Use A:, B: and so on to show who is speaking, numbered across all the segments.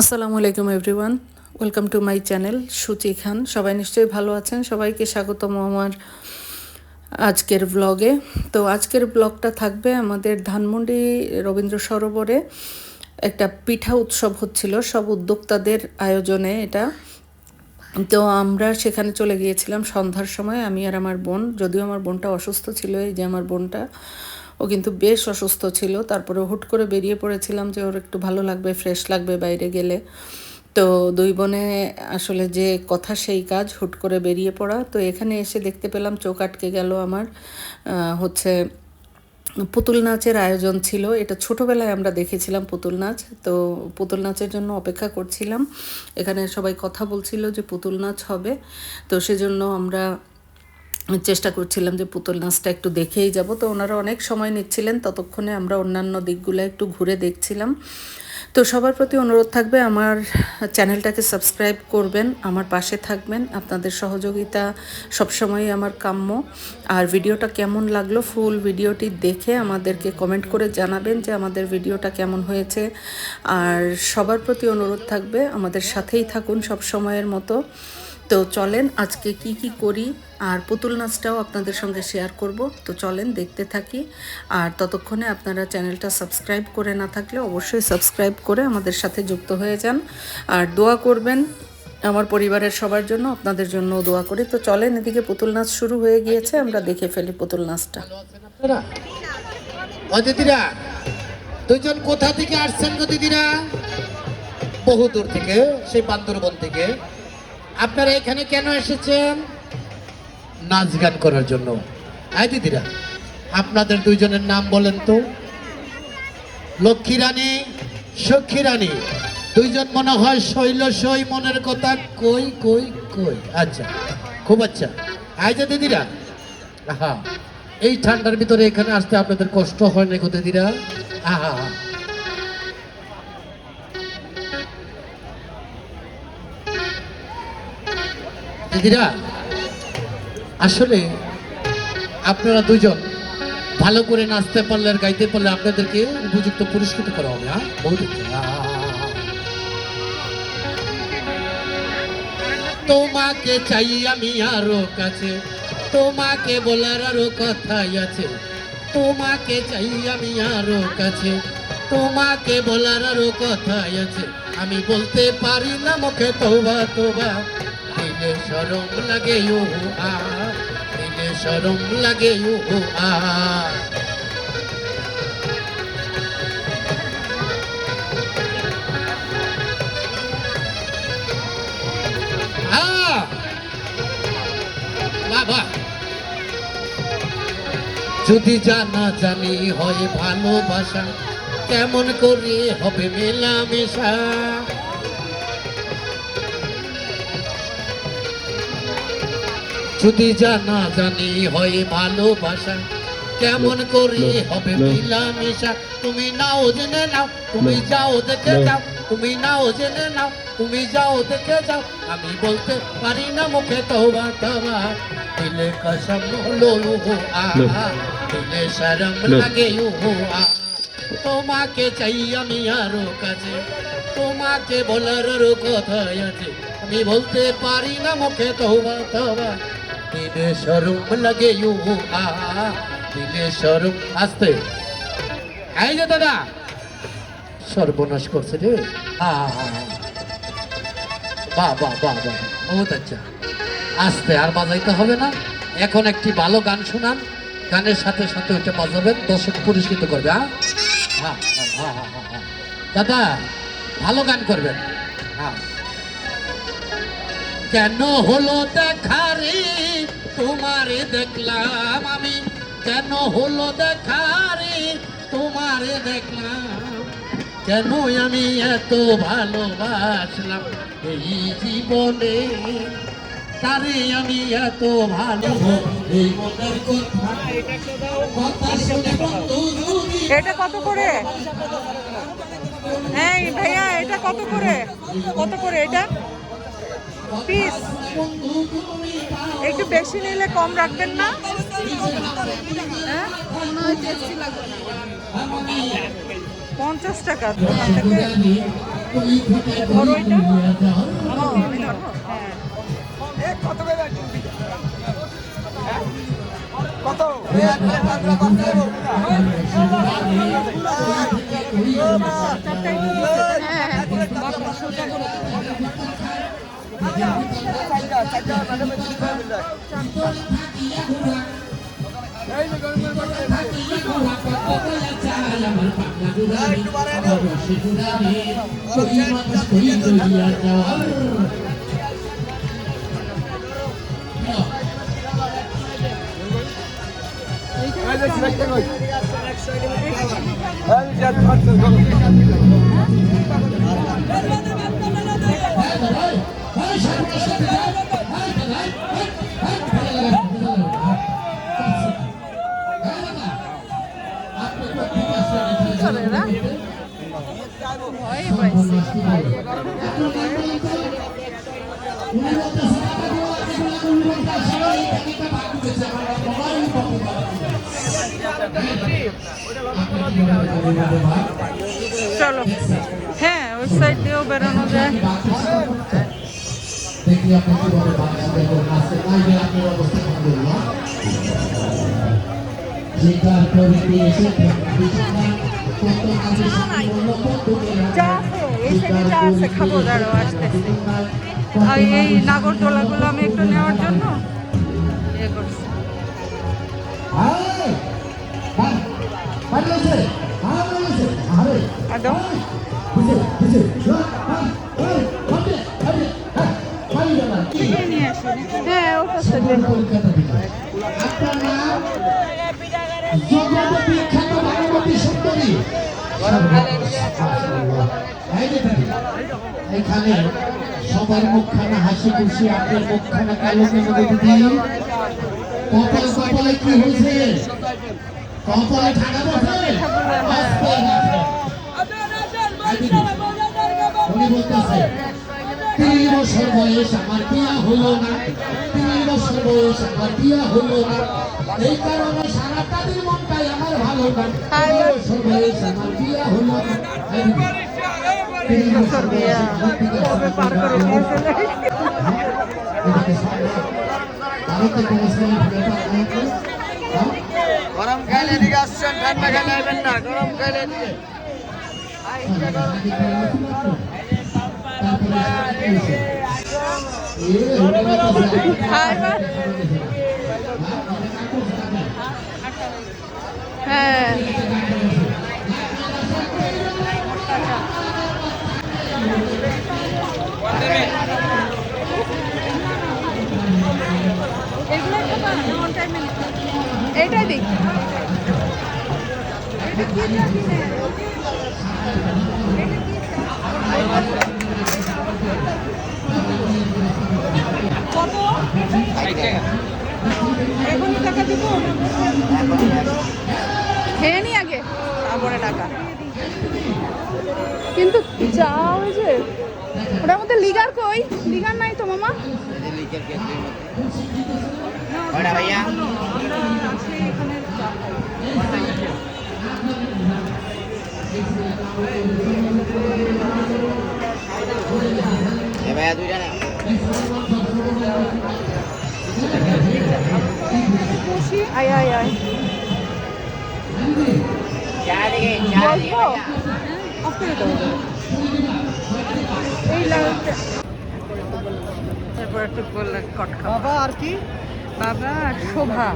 A: আসসালামু আলাইকুম everyone welcome to my channel Suchi Khan সবাই নিশ্চয়ই ভালো আছেন? সবাইকে স্বাগতম আমার আজকের ব্লগে তো আজকের ব্লগটা থাকবে আমাদের ধানমন্ডি রবীন্দ্র সরোবরে একটা পিঠা উৎসব হচ্ছিল, সব উদ্যোক্তাদের আয়োজনে এটা। তো আমরা সেখানে চলে গিয়েছিলাম সন্ধ্যার সময়, আমি আর আমার বোন। যদিও আমার বোনটা অসুস্থ ছিল, এই যে আমার বোনটা। ও কিন্তু বেশ অসুস্থ ছিল। তারপরে হুট করে বেরিয়ে পড়েছিলাম যে ওর একটু ভালো লাগবে, ফ্রেশ লাগবে বাইরে গেলে। তো দুই বোনে আসলে যে কথা সেই কাজ, হুট করে বেরিয়ে পড়া। তো এখানে এসে দেখতে পেলাম চোখ আটকে গেল আমার। হচ্ছে পুতুল নাচের আয়োজন ছিল। এটা ছোটোবেলায় আমরা দেখেছিলাম পুতুল নাচ। তো পুতুল নাচের জন্য অপেক্ষা করছিলাম। এখানে সবাই কথা বলছিল যে পুতুল নাচ হবে। তো সেজন্য আমরা চেষ্টা করছিলাম যে পুতুল নাচটা একটু দেখেই যাব। তো ওনারা অনেক সময় নিচ্ছিলেন, ততক্ষণে আমরা অন্যান্য দিকগুলো একটু ঘুরে দেখছিলাম। তো সবার প্রতি অনুরোধ থাকবে, আমার চ্যানেলটাকে সাবস্ক্রাইব করবেন, আমার পাশে থাকবেন। আপনাদের সহযোগিতা সবসময়ই আমার কাম্য। আর ভিডিওটা কেমন লাগল, ফুল ভিডিওটি দেখে আমাদেরকে কমেন্ট করে জানাবেন যে আমাদের ভিডিওটা কেমন হয়েছে। আর সবার প্রতি অনুরোধ থাকবে, আমাদের সাথেই থাকুন সব সময়ের মতো। তো চলেন আজকে কি কি করি আর পুতুল নাচটাও আপনাদের সঙ্গে শেয়ার করব। তো চলেন দেখতে থাকি। আর ততক্ষণে আপনারা চ্যানেলটা সাবস্ক্রাইব করে না থাকলে অবশ্যই সাবস্ক্রাইব করে আমাদের সাথে যুক্ত হয়ে যান। আর দোয়া করবেন আমার পরিবারের সবার জন্য, আপনাদের জন্য দোয়া করি। তো চলেন এদিকে পুতুল নাচ শুরু হয়ে গিয়েছে, আমরা দেখে ফেলি পুতুল নাচটা।
B: দুজন কোথা থেকে আসছেন গো দিদিরা? বহু দূর থেকে, সেই বান্দরবন থেকে। আপনারা এখানে কেন এসেছেন? নাচ গান করার জন্য। হ্যাঁ দিদিরা, আপনাদের দুইজনের নাম বলেন তো। লক্ষ্মী রানী, সখী রানী। দুইজন মনে হয় শৈল, সই মনের কথা। কই কই কই? আচ্ছা খুব আচ্ছা। আয় যে দিদিরা হ্যাঁ এই ঠান্ডার ভিতরে এখানে আসতে আপনাদের কষ্ট হয় না গো দিদিরা? আহা দিদিরা, আসলে আপনারা দুজন ভালো করে নাচতে পারলে আর গাইতে পারলে আপনাদেরকে উপযুক্ত পুরস্কৃত করা হবে হ্যাঁ। তোমাকে চাই আমি আরও কাছে, তোমাকে বলার আরও কথাই আছে। তোমাকে চাই আমি আরও কাছে, তোমাকে বলার আরও কথাই আছে। আমি বলতে পারি না মুখে তোবা তোবা দিলে সরম লাগে ও আ দিলে লাগে ও আ যদি জানা জানি হয় ভালোবাসা, কেমন করে হবে মেলামেশা? যদি জানা জানি হয় ভালোবাসা কেমন করে হবে মেলামেশা? তুমি নাও জেনে নাও তুমি যাও দেখে যাও তুমি নাও জেনে নাও তুমি যাও দেখে যাও। আমি বলতে পারি না মুখে তওবা তওবা দিলে কসম লো হো আ দিলে শরম লাগে হো আ তোমাকে চাই আমি আরও কাছে। তোমাকে বলার আরও কথা আছে। আমি বলতে পারি না মুখে তওবা তওবা। দিলে শরম লাগে দিলে আসতে। এই যে দাদা। সর্বনাশ করছে রে। বাহ বাহ বাহ বহুত আচ্ছা। আস্তে আর বাজাইতে হবে না। এখন একটি ভালো গান শোনান। গানের সাথে সাথে ওইটা বাজাবেন। দর্শক পুরস্কৃত করবে হ্যাঁ? দাদা ভালো গান করবেন। হ্যাঁ। কেন হলো দেখা রে তোমারে দেখলাম আমি। কেন হলো দেখা রে তোমারে দেখলাম। কেন আমি এত ভালোবাসলাম এই জীবনে? তারে আমি এত ভালো এই মনের কথা কথা শুনে বন্ধু
C: এটা কত করে? হ্যাঁ ভাইয়া এটা কত করে? কত করে এটা? পিস। একটু বেশি নিলে কম রাখবেন না? হ্যাঁ? পঞ্চাশ টাকা। তো আপনাকে
B: এটা আমার আমি ধরবো হ্যাঁ চারটায় তো দিচ্ছে। চলো। হ্যাঁ ওই সাইড দিয়েও বেরোনো যায়।
C: দেখি আপনি কীভাবে
B: এই নাগরদোলাগুলো আমি একটু নেওয়ার জন্য
C: এখানে সবার মুখখানা হাসি খুশি আপনার মুখখানা কালো কেন দিদি কপাল কপালে কি হয়েছে কপালে ঠাকা বসে উনি বলতেছে তিন বছর বয়স আমার বিয়া হলো না তিন বছর বয়স আমার বিয়া হলো না এই কারণে সারাটা দিন মনটাই আমার ভালো না তিন বছর বয়স আমার বিয়া হলো না তিন বছর বিয়া
B: কবে পার করে
C: না।
B: দিয়েছে
C: এদিকে সামনে। ভারতে কোনো ছেলে
D: আসছেন ঠান্ডা খাইলে আসবেন না গরম
B: হ্যাঁ এইটাই দিই কত এখনই টাকা দিব খেয়ে নি আগে? তারপরে টাকা। কিন্তু যা ওই যে ওটার মধ্যে লিগার কই? লিগার নাই তো মামা?
D: ভাইয়া। ভাইয়া দুইটা না
B: আয় আয় আয়। এরপর একটু বললে বাবা আর কি? বাবা আর শোভা।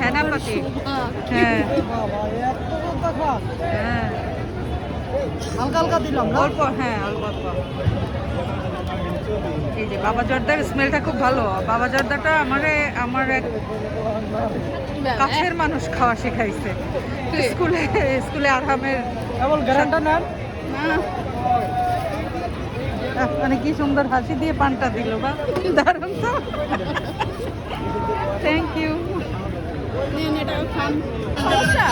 B: হেনাপতি হ্যাঁ। হ্যাঁ।
E: হালকা হালকা দিলাম
B: অল্প হ্যাঁ অল্প অল্প। এই যে বাবা জর্দার স্মেলটা খুব ভালো। বাবা জর্দাটা আমারে আমার এক কাছের মানুষ খাওয়া শেখাইছে। স্কুলে স্কুলে আরহামের
E: কেবল গ্যারান্টা নেন
B: মানে কি সুন্দর হাসি দিয়ে পানটা দিল বা? দারুণ তো। থ্যাংক ইউ
E: নেন
F: এটা
E: খান। সমস্যা?